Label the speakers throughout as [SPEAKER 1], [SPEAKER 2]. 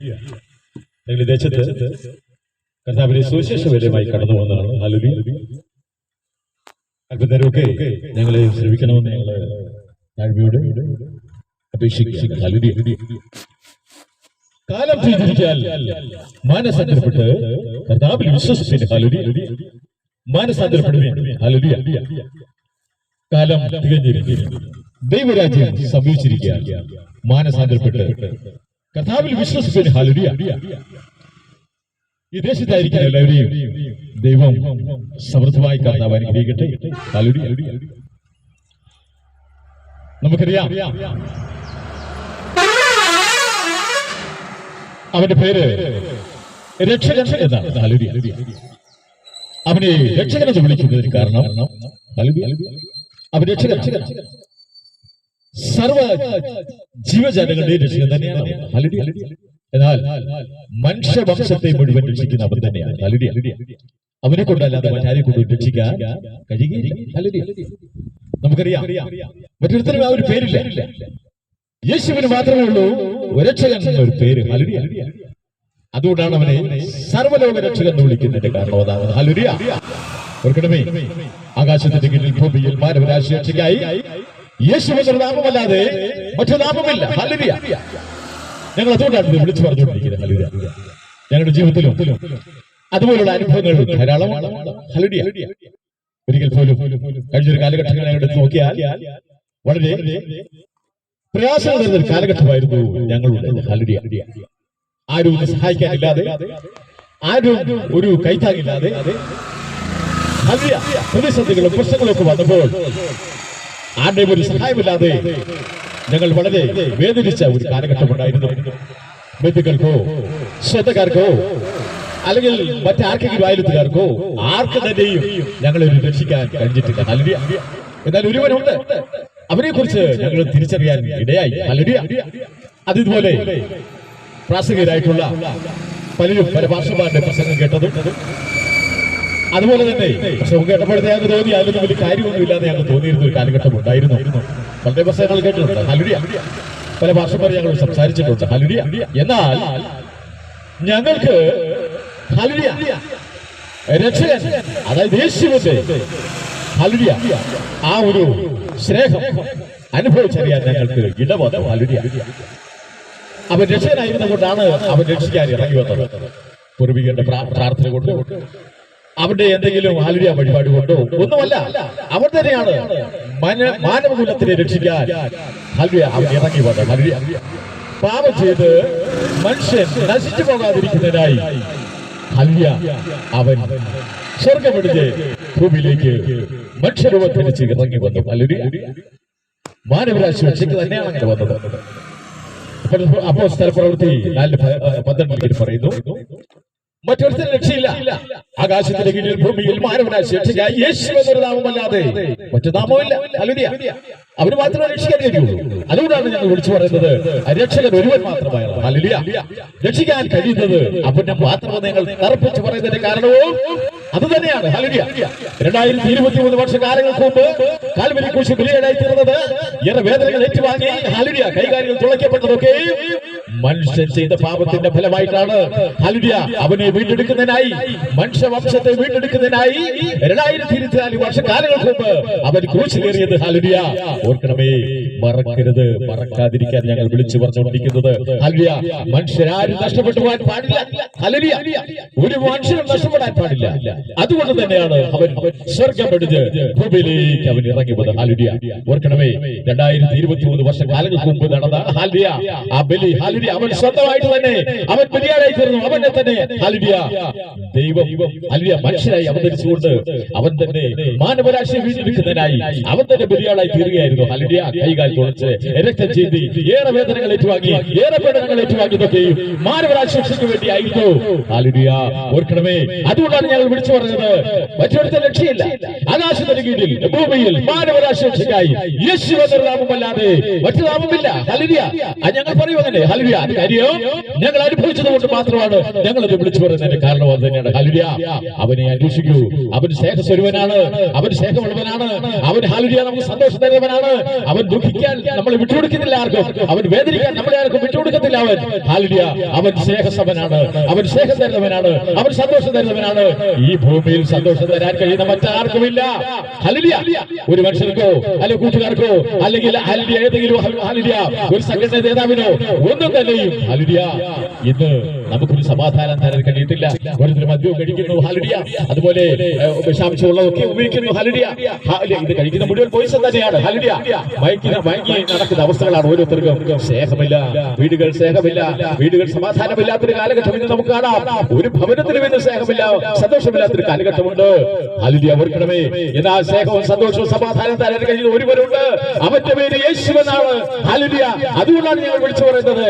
[SPEAKER 1] ഞങ്ങൾ ദേശത്ത് കർത്താവിനെ സുവിശേഷപരമായി കടന്നു പോകുന്നതാണ് ഹലുലി അല്പനേരമൊക്കെ ഞങ്ങളെ ശ്രമിക്കണമെന്ന് ഞങ്ങൾ താഴ്മയോട് അപേക്ഷിക്കും ഹലുലി കാലം ചെയ്തിരിക്കാൻ മാനസാന്തരപ്പെട്ട് കർത്താവിൽ വിശ്വസിപ്പിന്റെ ഹലുലി മാനസാന്തരപ്പെടുവേ ഹലുലി കാലം തികഞ്ഞിരിക്കുന്നു. ദൈവരാജ്യം സമീപിച്ചിരിക്കുക മാനസാന്തരപ്പെട്ട് കർത്താവിൽ വിശ്വസിപ്പിന് ഹലുലിയ ഈ ദേശത്തായിരിക്കും എല്ലാവരെയും ദൈവം സമൃദ്ധമായി കർത്താവ് അനുഗ്രഹിക്കട്ടെ. ഹലുലിയ നമുക്കറിയാം അവന്റെ പേര് രക്ഷകൻ അവനെ രക്ഷകനെന്ന് വിളിക്കുന്നതിന് കാരണം അവൻ രക്ഷകൻ. സർവ ജീവജാലങ്ങളുടെയും രക്ഷകൻ തന്നെയാണ്. എന്നാൽ മനുഷ്യവംശത്തെ മുഴുവൻ രക്ഷിക്കുന്ന അവൻ തന്നെയാണ്. അവനെ കൊണ്ടല്ലാതെ മറ്റാരെ കൊണ്ട് രക്ഷിക്കാൻ കഴിയുകയില്ല. നമുക്കറിയാം. മറ്റൊരുത്തരും ആ ഒരു പേരില്ല. യേശുവിന് മാത്രമേ ഉള്ളൂ ഒരു രക്ഷകൻ എന്നൊരു പേര്. അതുകൊണ്ടാണ് അവനെ സർവലോക രക്ഷകൻ എന്ന് വിളിക്കുന്നതിന്റെ കാരണം അതാണ്. ഹലുരിയ ഓർക്കണമേ. ആകാശത്തിന്റെ കീഴിൽ ഭൂമിയിൽ മാനവരാശി രക്ഷയ്ക്കായി യേശു എന്നൊരു നാമമല്ലാതെ മറ്റു നാമമില്ല. ഹലിയ ഞങ്ങൾ അതുകൊണ്ടാണ് വിളിച്ചു പറഞ്ഞുകൊണ്ടിരിക്കുന്നത്. ഹലിയ ഞങ്ങളുടെ ജീവിതത്തിലും അതുപോലുള്ള അനുഭവങ്ങൾ ധാരാളമാണ് ഹലിയ ഒരിക്കൽ പോലും കഴിഞ്ഞൊരു കാലഘട്ടങ്ങൾ ഞങ്ങൾ എടുത്ത് നോക്കിയാൽ വളരെ പ്രയാസം നിറഞ്ഞ കാലഘട്ടമായിരുന്നു ഞങ്ങളുടെ ഹലിയ ആരും സഹായിക്കാനില്ലാതെ ആരും ഒരു കൈത്താങ്ങില്ലാതെ വലിയ പ്രതിസന്ധികളും പ്രശ്നങ്ങളൊക്കെ വന്നപ്പോൾ ആരുടെയും ഒരു സഹായമില്ലാതെ ഞങ്ങൾ വളരെ വേദനിച്ച ഒരു കാലഘട്ടം ഉണ്ടായിരുന്നു ബന്ധുക്കൾക്കോ സ്വന്തക്കാർക്കോ അല്ലെങ്കിൽ മറ്റാർക്കെങ്കിലും അയലത്തുകാർക്കോ ആർക്ക് തന്നെയും ഞങ്ങളെ ഒരു രക്ഷിക്കാൻ കഴിഞ്ഞിട്ടില്ല. നല്ല എന്നാൽ ഒരുവനുണ്ട് അവരെ കുറിച്ച് ഞങ്ങൾ തിരിച്ചറിയാൻ ഇടയായി. ഹല്ലേലൂയ. അതിതുപോലെ പ്രാസംഗികരായിട്ടുള്ള പലരും പല ഭാഷമാരുടെ പ്രസംഗം കേട്ടതും അതുപോലെ തന്നെ പ്രസംഗം കേട്ടപ്പോഴത്തെ ഞങ്ങൾക്ക് തോന്നി അതിലൊന്നും വലിയ കാര്യമൊന്നുമില്ലാതെ ഞങ്ങൾക്ക് തോന്നിയിരുന്ന ഒരു കാലഘട്ടം ഉണ്ടായിരുന്നു. വളരെ പ്രസംഗങ്ങൾ കേട്ടിട്ടുണ്ട് ഹലുരിയ. പല ഭാഷമാർ ഞങ്ങൾ സംസാരിച്ചിട്ടുണ്ട് ഹലുരിയ. എന്നാൽ ഞങ്ങൾക്ക് അതായത് യേശുവിന്റെ ആ ഒരു സ്നേഹം അനുഭവിച്ചറിയാൻ ഞങ്ങൾക്ക് ഇടവത ഹലുരിയ. അവൻ രക്ഷകനായിരുന്ന കൊണ്ടാണ് അവൻ രക്ഷിക്കാൻ ഇറങ്ങി വന്നത്. പൂർവികന്റെ പ്രാ- പ്രാർത്ഥന കൊണ്ട്. അവന്റെ എന്തെങ്കിലും ആലുര്യ പരിപാടി കൊണ്ടോ? ഒന്നുമല്ല. അവർ തന്നെയാണ് മന- മാനവകുലത്തിനെ രക്ഷിക്കാൻ ഹൽവിയ ഇറങ്ങി വന്നത്. ഹൽവിയ പാപം ചെയ്ത് മനുഷ്യൻ നശിച്ചു പോകാതിരിക്കുന്നതിനായി ഹൽവിയ അവൻ സ്വർഗമെടുത്ത് ഭൂമിയിലേക്ക് മനുഷ്യരൂപം ധരിച്ച് ഇറങ്ങി വന്നു. ഹൽവിയ മാനവരാശി വെച്ചേക്ക് തന്നെയാണ് വന്നത്. അപ്പോൾ അപ്പോ സ്ഥലപ്രവൃത്തി നാല് പന്ത്രണ്ട് പറയുന്നു. മറ്റൊരുത്തരും രക്ഷയില്ല. ആകാശത്തിന്റെ കീഴിൽ ഭൂമിയിൽ മാനവനാ രക്ഷയ്ക്കായി യേശു മറ്റു നാമമില്ല ഹല്ലേലൂയ. അവർ മാത്രമേ രക്ഷിക്കാൻ കഴിയുള്ളൂ. അതുകൊണ്ടാണ് ഞങ്ങൾ വിളിച്ചു പറയുന്നത് രക്ഷകൻ ഒരുവൻ മാത്രമായ രക്ഷിക്കാൻ കഴിയുന്നത് അവന്റെ മാത്രമേ നിങ്ങൾ തറപ്പിച്ച് പറയുന്നതിന്റെ കാരണവും അത് തന്നെയാണ് ഹലിയ രണ്ടായിരത്തി ഇരുപത്തി മൂന്ന് വർഷ കാലങ്ങൾക്ക് മുമ്പ് കാൽവരി കുശി ബിലിയടായി തീർന്നത്. ഏറെ വേദനകൾ ഏറ്റുവാങ്ങി. ഹലിയ കൈകാര്യങ്ങൾ തുളയ്ക്കപ്പെട്ടതൊക്കെ മനുഷ്യൻ ചെയ്ത പാപത്തിന്റെ ഫലമായിട്ടാണ്. ഹലുരിയ അവനെ വീണ്ടെടുക്കുന്നതിനായി മനുഷ്യവംശത്തെ വീണ്ടെടുക്കുന്നതിനായി രണ്ടായിരത്തി ഇരുപത്തിനാല് വർഷക്കാലങ്ങൾക്ക് മുമ്പ് അവൻ ക്രൂശിലേറിയത്. ഹലുരിയ ഓർക്കണമേ മറക്കരുത് മറക്കാതിരിക്കാൻ ഞങ്ങൾ വിളിച്ചു പറഞ്ഞുകൊണ്ടിരിക്കുന്നത്. ഹലുരിയ മനുഷ്യരാരും നഷ്ടപ്പെട്ടു പോകാൻ പാടില്ല. ഹലുരിയ ഒരു മനുഷ്യനും നഷ്ടപ്പെടാൻ പാടില്ല. അതുകൊണ്ട് തന്നെയാണ് അവൻ സ്വർഗം ഭൂമിയിലേക്ക് അവൻ ഇറങ്ങി വന്നത് ഹലുരിയ ഓർക്കണമേ രണ്ടായിരത്തി ഇരുപത്തി മൂന്ന് വർഷക്കാലങ്ങൾക്ക് മുമ്പ് നടന്ന ഹാലിയ ആ ബലി ഹാലിയ അവൻ സ്വന്തമായിട്ട് തന്നെ അവൻ ബലിയാടായി തീർന്നു അവനെ തന്നെ ഹലിബിയ ദൈവം ഹാലിയ മനുഷ്യരായി അവതരിച്ചുകൊണ്ട് അവൻ തന്നെ മാനവരാശിയെ വീണ്ടെടുക്കുന്നതിനായി അവൻ തന്നെ ബലിയാടായി തീരുകയായിരുന്നു. ഹലിബിയ കൈകാൽ തുളച്ച് രക്തം ചെയ്ത് ഏറെ വേദനകൾ ഏറ്റുവാങ്ങി ഏറെ പീഡനങ്ങൾ ഏറ്റുവാങ്ങിയതൊക്കെയും മാനവരാശിക്ക് വേണ്ടി ആയിരുന്നു. ഹലിബിയ ഓർക്കണമേ അതുകൊണ്ടാണ് ഞങ്ങൾ വിളിച്ചു പറഞ്ഞത്. മറ്റൊരുത്ത ലക്ഷ്യമില്ല ആകാശത്തിന് കീഴിൽ ഭൂമിയിൽ മാനവരാശിക്കായി യേശു നാമമല്ലാതെ മറ്റു നാമമില്ല. ഹലിബിയ ഞങ്ങൾ പറയും അങ്ങനെ. ഹലിയ ഹല്ലേലൂയ കാര്യം ഞങ്ങൾ അനുഭവിച്ചത് കൊണ്ട് മാത്രമാണ് ഞങ്ങൾ അത് വിളിച്ചു പറയുന്നതിന്റെ കാരണം അത് തന്നെയാണ്. ഹല്ലേലൂയ. അവനെ അന്വേഷിക്കൂ. അവൻ സ്നേഹസ്വരൂപനാണ്. അവൻ സ്നേഹമുള്ളവനാണ്. അവൻ ഹാലുരിയ നമുക്ക് സന്തോഷം തരുന്നവനാണ്. അവൻ ദുഃഖിക്കാൻ നമ്മളെ വിട്ടുകൊടുക്കുന്നില്ല ആർക്കും. അവൻ വേദനിക്കാൻ നമ്മളെ ആർക്കും വിട്ടുകൊടുക്കത്തില്ല അവൻ. ഹാലുരിയ അവൻ സ്നേഹസമനാണ്. അവൻ സ്നേഹം തരുന്നവനാണ്. അവൻ സന്തോഷം തരുന്നവനാണ്. ഈ ഭൂമിയിൽ സന്തോഷം തരാൻ കഴിയുന്ന മറ്റാർക്കുമില്ല. ഹലിയ ഒരു മനുഷ്യർക്കോ അല്ലെങ്കിൽ കൂട്ടുകാർക്കോ അല്ലെങ്കിൽ ഏതെങ്കിലും ഹല്ലേലൂയ ഒരു സംഘടന നേതാവിനോ ഒന്നും തന്നെയും ഹല്ലേലൂയ ഇന്ന് നമുക്കൊരു സമാധാനം തരാൻ കഴിയത്തില്ല. ഓരോരുത്തരും മദ്യവും കഴിക്കുന്നു ഹല്ലേലൂയ അതുപോലെ വിഷാംശമുള്ളതൊക്കെ ഉപയോഗിക്കുന്നു ഹല്ലേലൂയ. ഇത് കഴിക്കുന്ന മുഴുവൻ പോയിസൺ തന്നെയാണ് ഹല്ലേലൂയ മയക്കി മയങ്ങി നടക്കുന്ന അവസ്ഥകളാണ് ഓരോരുത്തർക്കും. സ്നേഹമില്ല വീടുകൾ സ്നേഹമില്ല വീടുകൾ സമാധാനമില്ലാത്തൊരു കാലഘട്ടം ഇന്ന് നമുക്ക് കാണാം. ഒരു ഭവനത്തിന് വേണ്ടി സ്നേഹമില്ല സന്തോഷമില്ലാത്തൊരു കാലഘട്ടമുണ്ട്. ഹല്ലേലൂയ ഓർക്കണമേ. എന്നാൽ സ്നേഹവും സന്തോഷവും സമാധാനം തരാൻ കഴിയുന്ന ഒരുവരുണ്ട്. അവന്റെ പേര് യേശുവെന്നാണ് ഹല്ലേലൂയ അതുകൊണ്ടാണ് ഞങ്ങൾ വിളിച്ചു പറയുന്നത്.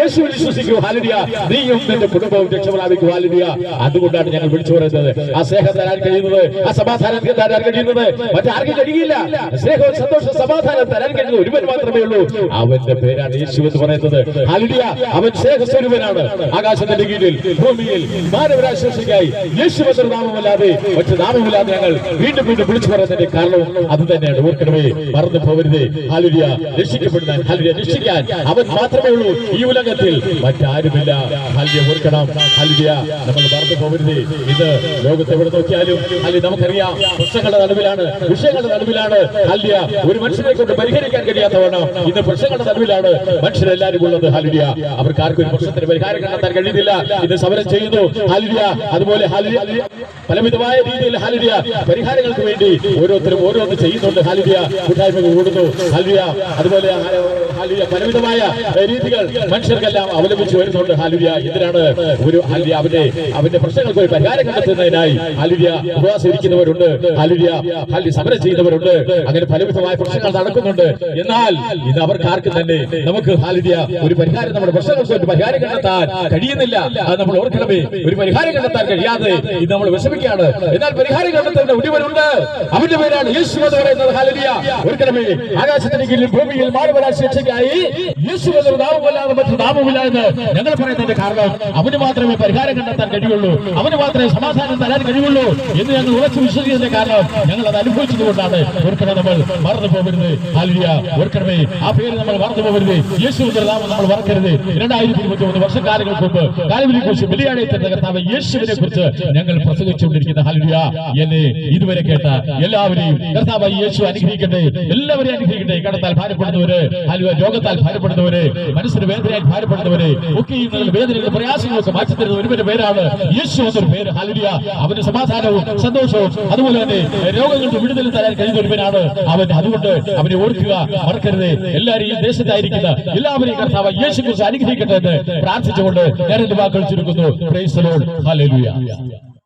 [SPEAKER 1] യേശു വിശ്വസിക്കൂ ഹല്ലേലൂയ നീയും നിന്റെ കുടുംബവും രക്ഷപ്രാപിക്ക് ഹല്ലേലൂയ അതുകൊണ്ടാണ് ഞങ്ങൾ വിളിച്ചു പറയുന്നത്. ആ സ്നേഹം തരാൻ കഴിയുന്നത് ആ സമാധാനം തരാൻ കഴിയുന്നത്. മറ്റാർക്കും കഴിയില്ല. സ്നേഹവും സന്തോഷവും സമാധാനം തരാൻ കഴിയുന്നത് ഒരുവൻ മാത്രമേ ഉള്ളൂ. അവന്റെ പേരാണ് യേശു എന്ന് പറയുന്നത്. ഹല്ലേലൂയ. അവൻ സ്നേഹസ്വരൂപനാണ്. ആകാശത്തിന്റെ കീഴിൽ ഭൂമിയിൽ മാനവരാശ്വസിക്കായി യേശു എന്ന നാമമല്ലാതെ മറ്റു നാമമില്ലാതെ ഞങ്ങൾ വീണ്ടും വീണ്ടും വിളിച്ചു പറയുന്നതിന്റെ കാരണവും അത് തന്നെയാണ്. ഓർക്കണമേ മറന്നു പോകരുത്. ഹലിയ രക്ഷിക്കപ്പെടുന്ന ഹലിയ രക്ഷിക്കാൻ അവൻ മാത്രമേ ഉള്ളൂ ഈ ഉലകത്തിൽ. മറ്റാരുമില്ല. ഹാലുരിയ ഓർക്കണം. ഹാലുരിയ നമ്മൾ മറന്നു പോകരുത്. ഇത് ലോകത്ത് എവിടെ നോക്കിയാലും അല്ലെങ്കിൽ നമുക്കറിയാം. പ്രശ്നങ്ങളുടെ നടുവിലാണ് വിഷയങ്ങളുടെ നടുവിലാണ് ഹൽദിയ ഒരു മനുഷ്യനെ കൊണ്ട് പരിഹരിക്കാൻ കഴിയാത്തവണ്ണം ഇന്ന് പ്രശ്നങ്ങളുടെ നടുവിലാണ് മനുഷ്യരെല്ലാവരും ഉള്ളത് ഹൽദിയ അവർക്ക് ആർക്കും ഒരു പ്രശ്നത്തിന് പരിഹാരം കണ്ടെത്താൻ കഴിയുന്നില്ല. ഇത് സമരം ചെയ്യുന്നു. ഹൽദിയ അതുപോലെ ഹാലുരിയ പലവിധമായ രീതിയിൽ ഹാലുരിയ പരിഹാരങ്ങൾക്ക് വേണ്ടി ഓരോരുത്തരും ഓരോന്ന് ചെയ്യുന്നുണ്ട് ഹാലുരിയ കൂട്ടായ്മകൾ കൂടുന്നു ഹാലുരിയ അതുപോലെ ഹാലുരിയ പലവിധമായ രീതികൾ മനുഷ്യർക്കെല്ലാം അവലംബിച്ചു വരുന്നുണ്ട് ഹാലുരിയ എന്തിനാണ് ഒരു അവന്റെ അവന്റെ പ്രശ്നങ്ങൾക്ക് ഒരു പരിഹാരം കണ്ടെത്തുന്നതിനായി അലിരിയ ഉപവാസം ഇരിക്കുന്നവരുണ്ട് അലിരിയ അല്ലി സമരം ചെയ്യുന്നവരുണ്ട്. അങ്ങനെ പലവിധമായ പ്രശ്നങ്ങൾ നടക്കുന്നുണ്ട്. എന്നാൽ ഇത് അവർക്ക് ആർക്കും തന്നെ നമുക്ക് ഹാലിരിയ ഒരു പരിഹാരം നമ്മുടെ പ്രശ്നങ്ങൾക്ക് ഒരു പരിഹാരം കണ്ടെത്താൻ കഴിയുന്നില്ല. അത് നമ്മൾ ഓർക്കണമേ. ഒരു പരിഹാരം കണ്ടെത്താൻ കഴിയാതെ ഇത് നമ്മൾ വിഷമിക്കുകയാണ്. എന്നാൽ പരിഹാരം കണ്ടെത്തേണ്ട ഒരുവനുണ്ട് അവന്റെ പേരാണ് യേശു എന്ന് പറയുന്നത്. ആകാശത്തിന് കീഴിൽ ഭൂമിയിൽ മാനവരാശി രക്ഷയ്ക്കായി യേശു എന്നൊരു നാമമല്ലാതെ മറ്റു നാമമില്ല എന്ന് ഞങ്ങൾ പറയുന്നതിന്റെ കാരണം അവന് മാത്രമേ പരിഹാരം കണ്ടെത്താൻ കഴിയുള്ളൂ. അവന് മാത്രമേ സമാധാനം തരാൻ കഴിയുള്ളൂ എന്ന് ഞങ്ങൾ ഉറച്ചു വിശ്വസിക്കുന്നതിന്റെ കാരണം ഞങ്ങൾ അത് അനുഭവിച്ചത് കൊണ്ടാണ് ഓർക്കണേ നമ്മൾ മറന്നു പോകരുത്. ഹാലിയ ഓർക്കണമേ ആ പേര് നമ്മൾ മറന്നു പോകരുത്. യേശു നാമം നമ്മൾ മറക്കരുത്. രണ്ടായിരത്തി ഇരുപത്തി മൂന്ന് വർഷക്കാലങ്ങൾക്ക് മുമ്പ് കാലുവിനെ കുറിച്ച് ബലിയാടെ കർത്താവ് യേശുവിനെ കുറിച്ച് ഞങ്ങൾ പ്രസംഗിച്ചുകൊണ്ടിരിക്കുന്ന ഹാലിയ എന്നെ ഇതുവരെ കേട്ട എല്ലാവരെയും കർത്താവ് യേശു അനുഗ്രഹിക്കട്ടെ. എല്ലാവരെയും അനുഗ്രഹിക്കട്ടെ. കടത്താൽ ഭാരപ്പെടുന്നവര് രോഗത്താൽ ഭാരപ്പെടുന്നവര് മനസ്സിന് വേദനയാൽ ഭാരപ്പെടുന്നവര് ഒക്കെ ചെയ്യുന്നതിൽ വേദനകളും പ്രയാസങ്ങളൊക്കെ മാറ്റി തരുന്ന ഒരുവന്റെ പേരാണ് യേശു എന്നൊരു പേര്. ഹലിയ അവന്റെ സമാധാനവും സന്തോഷവും അതുപോലെ തന്നെ രോഗങ്ങൾക്ക് വിടുതൽ തരാൻ കഴിയുന്ന ഒരുവനാണ് അവൻ. അതുകൊണ്ട് അവനെ ഓർക്കുക മറക്കരുത്. എല്ലാവരും ഈ ദേശത്തായിരിക്കുന്ന എല്ലാവരെയും കർത്താവ് യേശു കുറിച്ച് അനുഗ്രഹിക്കട്ടെ എന്ന് പ്രാർത്ഥിച്ചുകൊണ്ട് ഞാൻ എന്റെ വാക്കുകൾ ചുരുക്കുന്നു. Price hallelujah